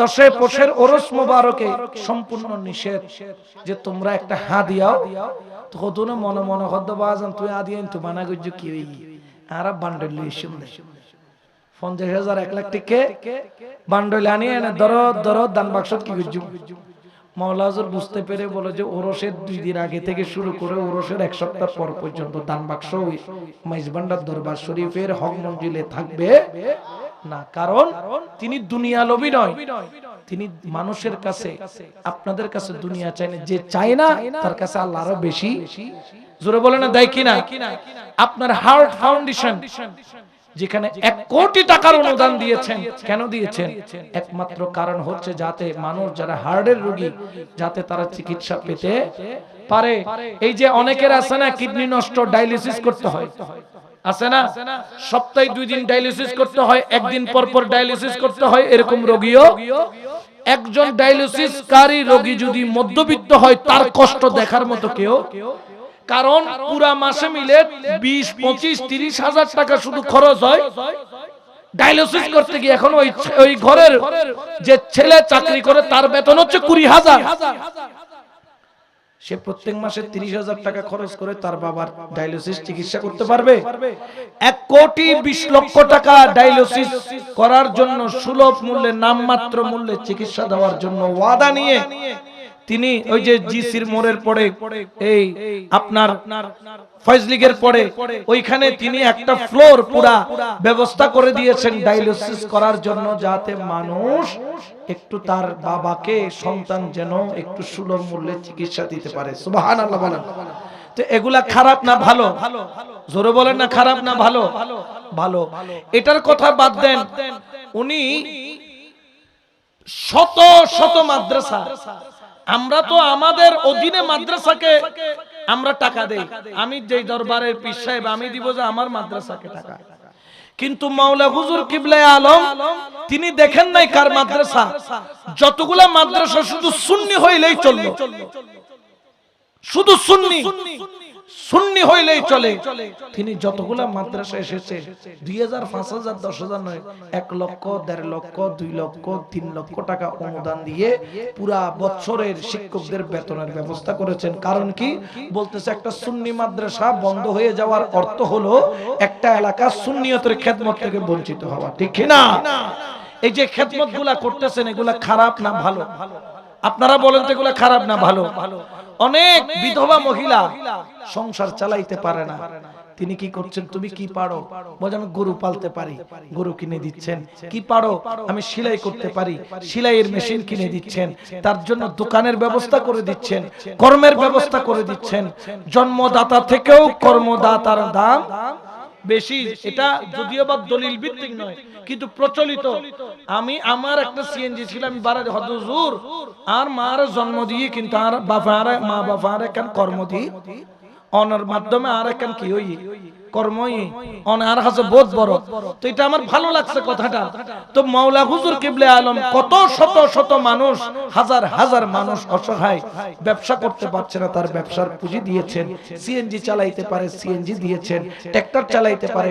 দশে পোষের ওরস মোবারকে সম্পূর্ণ নিষেধ যে তোমরা একটা হা দিয়াও। তো মনে মনে হদ্দ বাজান, তুই আদি তো মানা করছ কি আর পঞ্চাশ হাজার, এক লাখ টিকে। আনিয়ে এনে ধরো ধরো, দান বাক্স কি করছ? মাওলাজুর বুঝতে পেরে বলে যে ওরসের দুই দিন আগে থেকে শুরু করে ওরসের এক সপ্তাহ পর পর্যন্ত দান বাক্স মাইজবান্ডার দরবার শরীফের হক মঞ্জিলে থাকবে। না, কারণ তিনি দুনিয়া লোভী নয়। তিনি মানুষের কাছে, আপনাদের কাছে দুনিয়া চায় না। যে চায় না, তার কাছে আল্লাহ আরও বেশি। জোরে বলে না, দেয় কিনা? আপনার হার্ট ফাউন্ডেশন, যেখানে এক কোটি টাকার অনুদান দিয়েছেন, কেন দিয়েছেন? একমাত্র কারণ হচ্ছে যাতে মানুষ যারা হার্টের রোগী, যাতে তারা চিকিৎসা পেতে পারে। এই যে অনেকের আছে না, কিডনি নষ্ট, ডায়ালিসিস করতে হয়। আছে না? সপ্তাহে দুই দিন ডায়ালিসিস করতে হয়, একদিন পর পর ডায়ালিসিস করতে হয়, এরকম রোগীও। একজন ডায়ালিসিস কারী রোগী যদি মধ্যবিত্ত হয়, তার কষ্ট দেখার মতো কেউ। কারণ পুরা মাসে মিলে বিশ, পঁচিশ, তিরিশ হাজার টাকা শুধু খরচ হয়। ডায়ালিসিস করতে গিয়ে এখন ওই ওই ঘরের যে ছেলে চাকরি করে, তার বেতন হচ্ছে কুড়ি হাজার। সে প্রত্যেক মাসে তিরিশ হাজার টাকা খরচ করে তার বাবার ডায়ালিসিস চিকিৎসা করতে পারবে। এক কোটি বিশ লক্ষ টাকা ডায়ালিসিস করার জন্য সুলভ মূল্যে, নামমাত্র মূল্যে চিকিৎসা দেওয়ার জন্য ওয়াদা নিয়ে তিনি ওই যে জিসির মোড়ের পরে, এই আপনার ফয়জলিগের পরে, ওইখানে তিনি একটা ফ্লোর পুরা ব্যবস্থা করে দিয়েছেন ডায়ালিসিস করার জন্য যাতে মানুষ একটু তার বাবাকে সন্তান যেন একটু সুলভ মূল্যে চিকিৎসা দিতে পারে। সুবহানাল্লাহ বলেন। তো এগুলা খারাপ না ভালো? জোরে বলেন না, খারাপ না ভালো? ভালো। এটার কথা বাদ দেন। উনি শত শত মাদ্রাসা। আমরা তো আমাদের অধীনে মাদ্রাসাকে আমরা টাকা দেই। আমি যেই দরবারের পীর সাহেব, আমি দিব যে আমার মাদ্রাসাকে টাকা। কিন্তু মাওলা হুজুর কিবলায় আলম, তিনি দেখেন নাই কার মাদ্রাসা? যতগুলা মাদ্রাসা শুধু সুন্নি হইলেই চলল। শুধু সুন্নি। সুন্নি হইলেই চলে। তিনি যতগুলা মাদ্রাসা এসেছে দুই হাজার পাঁচ হাজার দশ হাজার নয় এক লক্ষ দেড় লক্ষ দুই লক্ষ তিন লক্ষ টাকা অনুদান দিয়ে পুরা বছরের শিক্ষকদের বেতনের ব্যবস্থা করেছেন। কারণ কি? বলতেছে একটা সুন্নি মাদ্রাসা বন্ধ হয়ে যাওয়ার অর্থ হলো একটা এলাকা সুন্নিয়তের খেদমত থেকে বঞ্চিত হওয়া। ঠিক না এই যে খেদমতগুলা করতেছেন এগুলা খারাপ না ভালো? আপনারা বলেন তো এগুলা খারাপ না ভালো? অনেক বিধবা মহিলা সংসার চালাইতে পারে না। তিনি কি করছেন? তুমি কি পারো? বলে আমি গরু পালতে পারি। গরু কিনে দিচ্ছেন। কি পারো? আমি সেলাই করতে পারি। সেলাইয়ের মেশিন কিনে দিচ্ছেন। তার জন্য দোকানের ব্যবস্থা করে দিচ্ছেন। কর্মের ব্যবস্থা করে দিচ্ছেন। জন্মদাতা থেকেও কর্মদাতার দাম বেশি এটা যদিও বা দলিল ভিত্তিক নয় কিন্তু প্রচলিত। আমি আমার একটা সিএনজি ছিল আমি বারে হদুজুর আর মার জন্ম দিয়ে কিন্তু আর বাবা মা বাবা কেন কর্ম দিয়ে অনার মাধ্যমে আর একখান কি হই? কর্মই অনার কাছে বোধ বড়। তো এটা আমার ভালো লাগছে কথাটা। তো মাওলা হুজুর কিবলে আলম কত শত শত মানুষ, হাজার হাজার মানুষ অসহায়, ব্যবসা করতে পারছে না, তার ব্যবসার পুঁজি দিয়েছেন। সিএনজি চালাইতে পারে সিএনজি দিয়েছেন। চালাইতে পারে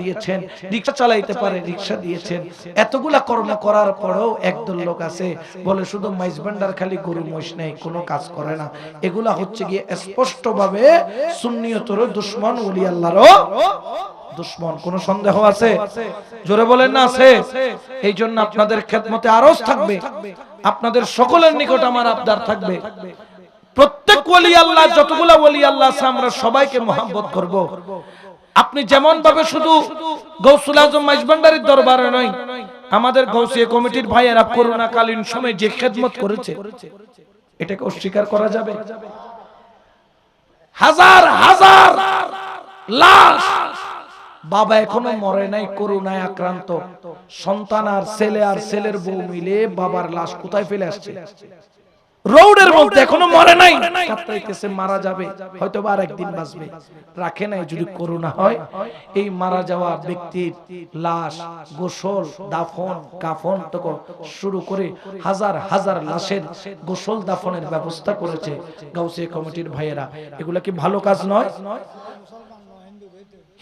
দিয়েছেন। রিক্সা চালাইতে পারে, রিক্সা দিয়েছেন। এতগুলা কর্ম করার পরেও একদল লোক আছে, বলে শুধু মাইজ ভান্ডার খালি গরু, মহিষ নেই, কোনো কাজ করে না। এগুলা হচ্ছে গিয়ে স্পষ্ট ভাবে সুন্নিয়তর দুশ্মন আল্লাহরও দুশ্মন, কোন সন্দেহ আছে? জোরে বলেন না, আছে। এই জন্য আপনাদের খেদমতে আরজ থাকবে। আপনাদের সকলের নিকট আমার আবদার থাকবে। প্রত্যেক ওলি আল্লাহ, যতগুলা ওলি আল্লাহ আছে, আমরা সবাইকে মোহাম্মত করব। আপনি যেমন ভাবে শুধু গৌসুল আজম মাইজবান্ডারির দরবারে নয়, আমাদের গৌসিয়া কমিটির ভাইয়েরা করোনাকালীন সময় যে খেদমত করেছে, এটাকে অস্বীকার করা যাবে। হাজার হাজার লাশ! বাবা এখনও মরে নাই করোনায় আক্রান্ত। সন্তান আর ছেলে আর ছেলের বউ মিলে বাবার লাশ কোথায় ফেলে আসছে? রোডের মধ্যে এখনও মরে নাই। কাতরাইতেছে মারা যাবে হয়তো বা একদিন বাঁচবে। রাখে নাই যদি করোনা হয়। এই মারা যাওয়া ব্যক্তির লাশ, গোসল, দাফন, কাফন থেকে শুরু করে হাজার হাজার লাশের গোসল, দাফনের ব্যবস্থা করেছে গাউসিয়া কমিটির ভাইয়েরা। এগুলা কি ভালো কাজ নয়?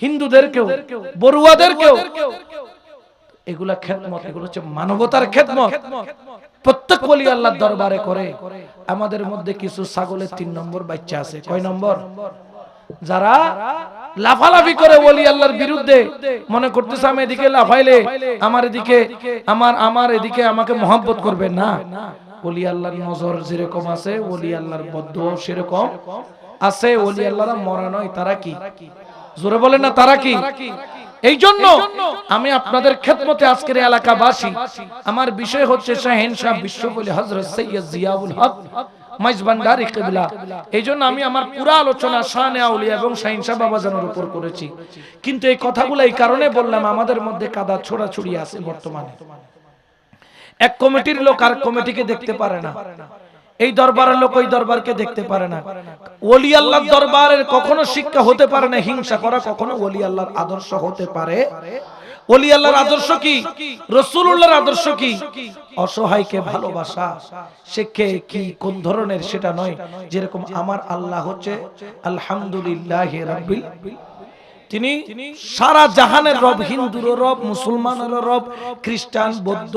হিন্দুদেরকেও, বড়ুয়াদেরকেও। এগুলা খেদমত, এগুলো হচ্ছে মানবতার খেদমত। প্রত্যেক বলি আল্লাহর দরবারে করে। আমাদের মধ্যে কিছু ছাগলের তিন নম্বর বাচ্চা আছে। কয় নম্বর? যারা লাফালাফি করে বলি আল্লাহর বিরুদ্ধে। মনে করতেছে, আমি এদিকে লাফাইলে, আমার এদিকে, আমার আমার এদিকে আমাকে মহব্বত করবে। না। ওলি আল্লাহর নজর যেরকম আছে, ওলি আল্লাহর বদ্ধ সেরকম আছে। ওলি আল্লাহরা মরা নয়, তারা কি? জোরে বলেন না তারা কি? এই জন্য আমি আপনাদের খেদমতে আজকের এলাকাবাসী আমার বিষয় হচ্ছে শাহেন শাহ বিশ্ববলি হজরত সৈয়দ জিয়াউল হক মাইজবান্ডারি কিবলা। এই জন্য আমি আমার পুরো আলোচনা শাহানে আউলিয়া এবং শাহিন শাহ বাবাজানের উপর করেছি। কিন্তু এই কথাগুলো এই কারণে বললাম আমাদের মধ্যে কাদা ছোড়াছুড়ি আছে বর্তমানে। এক কমিটির লোক আর কমিটিকে দেখতে পারে না। এই দরবারের লোক ওই দরবারকে দেখতে পারে না। ওলি আল্লাহর দরবারের কখনো শিক্ষা হতে পারে না, হিংসা করা কখনো ওলি আল্লাহর আদর্শ হতে পারে। ওলি আল্লাহর আদর্শ কি? রসুল্লাহর আদর্শ কি? অসহায়কে ভালোবাসা। সে কে কি, কোন ধরনের সেটা নয়। যেরকম আমার আল্লাহ হচ্ছে, আলহামদুলিল্লাহ রাব্বিল তিনি সারা জাহানের রব হিন্দুর রব মুসলমানের রব খ্রিস্টান বৌদ্ধ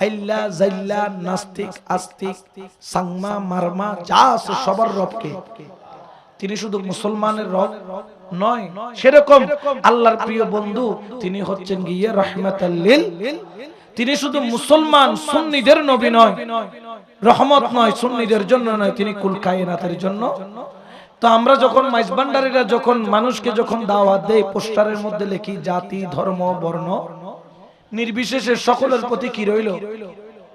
আইল্লা জাইল্লা নাস্তিক আস্তিক সাংমা মারমা যা আছে সবার রবকে। তিনি শুধু মুসলমানের রব নয় সেরকম আল্লাহর প্রিয় বন্ধু তিনি হচ্ছেন গিয়ে রহমাতাল্লিল তিনি শুধু মুসলমান সুন্নিদের নবী নয় রহমত নয় সুন্নিদের জন্য নয় তিনি কুল কায়নাতের জন্য। তো আমরা যখন মাইজবান্ডারিরা যখন মানুষকে যখন দাওয়াত দেই, পোস্টারের মধ্যে লিখি, জাতি, ধর্ম, বর্ণ নির্বিশেষে সকলের প্রতি কি রইল?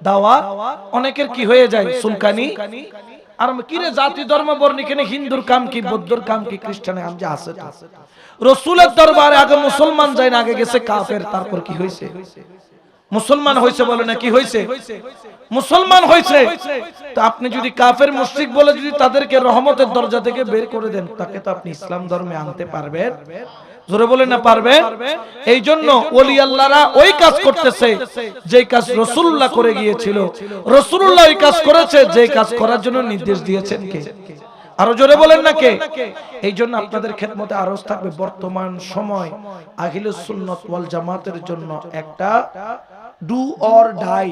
দাওয়াত? অনেকের কি হয়ে যায়? সুলকানি? আর কিরে জাতি, ধর্ম, বর্ণ, এখানে হিন্দুর কাম কি, বৌদ্ধর কাম কি, খ্রিস্টানের কাম যে আছে। রসুলের দরবারে আগে মুসলমান যায় না, আগে গেছে কাফের, তারপর কি হয়েছে মুসলমান হয়েছে বলে না কি হয়েছে? মুসলমান হয়েছে। তো আপনি যদি কাফের মুশরিক বলে যদি তাদেরকে রহমতের দরজা থেকে বের করে দেন, তাকে তো আপনি ইসলাম ধর্মে আনতে পারবেন। জোরে বলে না, পারবেন? এই জন্য ওলি আল্লাহরা ওই কাজ করতেছে যে কাজ রসুল্লাহ করে গিয়েছিল। রসুল্লাহ ওই কাজ করেছে যে কাজ করার জন্য নির্দেশ দিয়েছেন কে? আরও জোরে বলেন না কে এই জন্য আপনাদের খেদমতে আরজ থাকবে বর্তমান সময় আহিলুস সুন্নত ওয়াল জামাতের জন্য একটা ডু অর ডাই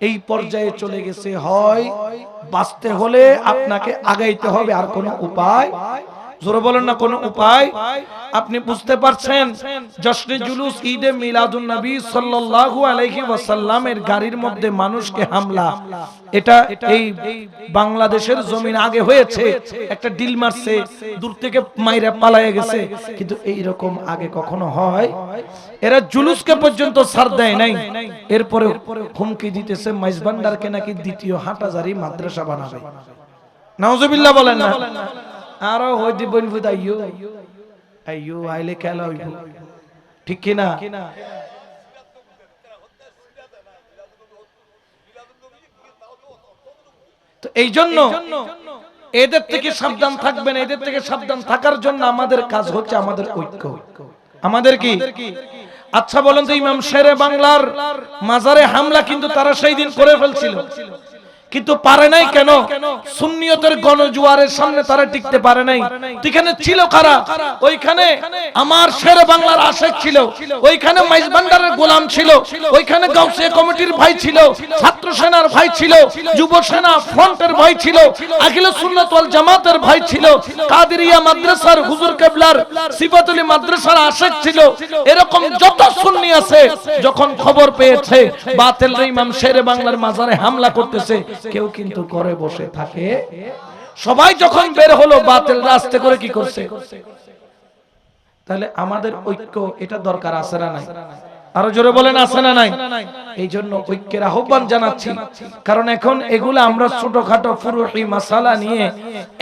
এই পর্যায়ে চলে গেছে হয় বাঁচতে হলে আপনাকে আগাইতে হবে আর কোনো উপায় জোরে বলেন না, কোনো উপায়? আপনি বুঝতে পারছেন? জশ্নে জুলুস ঈদে মিলাদুন নবী সাল্লাল্লাহু আলাইহি ওয়াসাল্লামের গাড়ির মধ্যে মানুষকে হামলা। এটা এই বাংলাদেশের জমিন আগে হয়েছে, একটা ডিল মারছে, দূর থেকে মাইরা পালায়ে গেছে। কিন্তু এই রকম আগে কখনো হয়? এরা জুলুসকে পর্যন্ত ছাড় দেয় নাই। এরপরে হুমকি দিতেছে মাইজবান্ডারকে নাকি দ্বিতীয় হাটাজারি মাদ্রাসা বানাবে। নাউজুবিল্লাহ বলেন না। আরও হই দিবন বুদ আইয়ো আইয়ো আইলে খেলা হইব। ঠিক কি না তো এই জন্য এদের থেকে সাবধান থাকবেন এদের থেকে সাবধান থাকার জন্য আমাদের কাজ হচ্ছে আমাদের ঐক্য। আমাদের কি? আচ্ছা বলেন তো ইমাম শেরে বাংলার মাজারে হামলা কিন্তু তারা সেই দিন করে ফেলছিল। কিন্তু পারে নাই কেন? সুন্নিয়তের গণজুয়ারের সামনে তারা টিকতে পারে নাই। এখানে ছিল কারা? ওইখানে আমার শেরে বাংলার আশেক ছিল। ওইখানে মাইজ ভান্ডারের গোলাম ছিল। ওইখানে গাউসিয়া কমিটির ভাই ছিল। ছাত্র সেনার ভাই ছিল। যুব সেনা ফ্রন্টের ভাই ছিল। আখিল সুন্নাত ওয়াল জামাতের ভাই ছিল। কাদেরিয়া মাদ্রাসার হুজুর কেবলার সিফাতুলি মাদ্রাসার আশেক ছিল। এরকম যত সুন্নি আছে যখন খবর পেয়েছে বাতিল ইমাম শেরে বাংলার মাজারে হামলা করতেছে। কেউ কিন্তু করে বসে থাকে। সবাই যখন বের হলো বাতিল রাস্তা করে কি করছে? তাহলে আমাদের ঐক্য এটা দরকার আছে না নাই? আরও জোরে বলেন আছে না নাই? এই জন্য ঐক্যের আহ্বান জানাচ্ছি। কারণ এখন এগুলো আমরা ছোটখাটো ফুরুহি মাসালা নিয়ে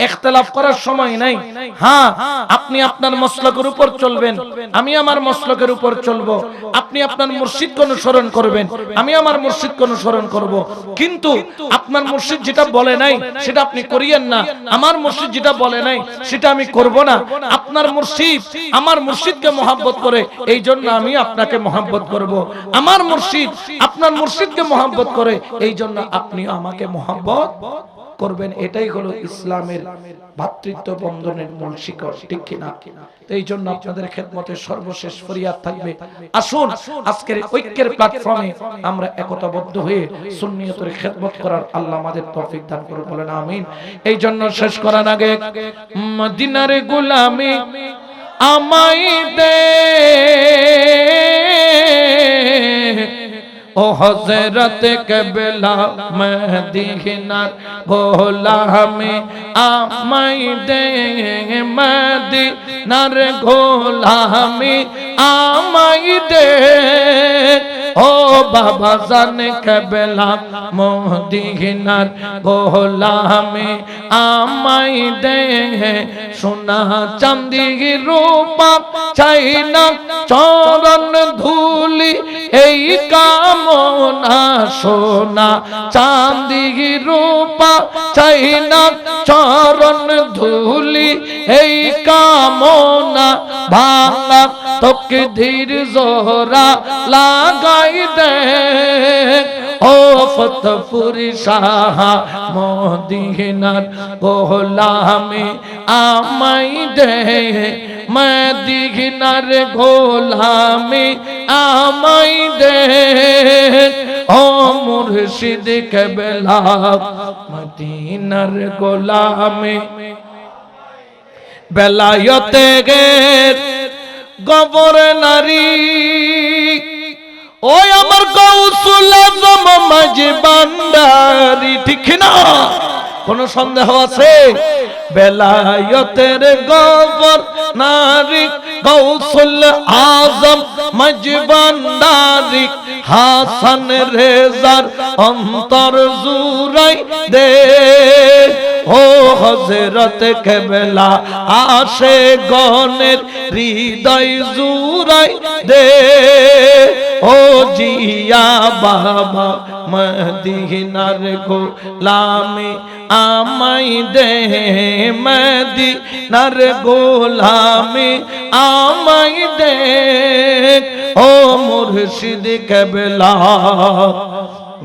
ইখতিলাফ করার সময় নাই। হ্যাঁ আপনি আপনার মসলকের উপর চলবেন। আমি আমার মসলকের উপর চলবো। আপনি আপনার মুর্শিদকে অনুসরণ করবেন। আমি আমার মুর্শিদকে অনুসরণ করব। কিন্তু আপনার মুর্শিদ যেটা বলে নাই, সেটা আপনি করিয়েন না। আমার মুর্শিদ যেটা বলে নাই, সেটা আমি করব না। আপনার মুর্শিদ আমার মুর্শিদকে মহাব্বত করে এই জন্য আমি আপনাকে মহাব্বত করব। আমার মুর্শিদ আপনার মুর্শিদকে মহাব্বত করে এই জন্য আপনি আমাকে মহাব্বত করবেন। এটাই হলো ইসলামের ভাতৃত্ব বন্ধনের মূল শিকড়, ঠিক কিনা? এই জন্য আপনাদের খেদমতে সর্বশেষ ফরিয়াদ থাকবে। আসুন, আজকের ঐক্যের প্ল্যাটফর্মে আমরা একতাবদ্ধ হয়ে সুন্নিয়তের খেদমত করার আল্লাহ আমাদের তৌফিক দান করে বলেন, আমিন। এই জন্য শেষ করার আগে মদিনার গোলামি আমাই দে। ও হজরত কেবলা মদিনার গোলামে আমাই দে মদিনার গোলামে আমাই দে বাবা জান কবলা মদিনার গোলামি আমাই দে। সোনা চাঁদি রূপা চাই না, চরণ ধুলি এই কামনা সোনা। চাঁদি রূপা চাই না, চরণ ধুলি এই কামনা ভাঙা তোকে ধীর জোরা লাগাই দে। ও ফতপুরি শাহ মদিনার গোলামি আমাই দে। মদিনার গোলামি আমাই দে। ও মুর্শিদ কেবলা মদিনার গোলামি। বেলায়তে গের গবর নারী। ওই আমার কৌশল মাঝে বান্ডারি ঠিক না? কোন সন্দেহ আছে? বেলায়তের গবর নারী, কৌশল আজম মজবান্ডারি হাসান রেজার অন্তর জুরাই দে। ও হজরত কেবলা আসে গনের হৃদয় জুরাই দে। ও জিয়া বাবা, মদিনার গোলামি আমাই দে। মদিনার গোলামি আমাই দে। ও মুর্শিদ কেবলা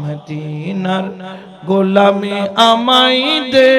মদিনার গোলামে আমাই দে।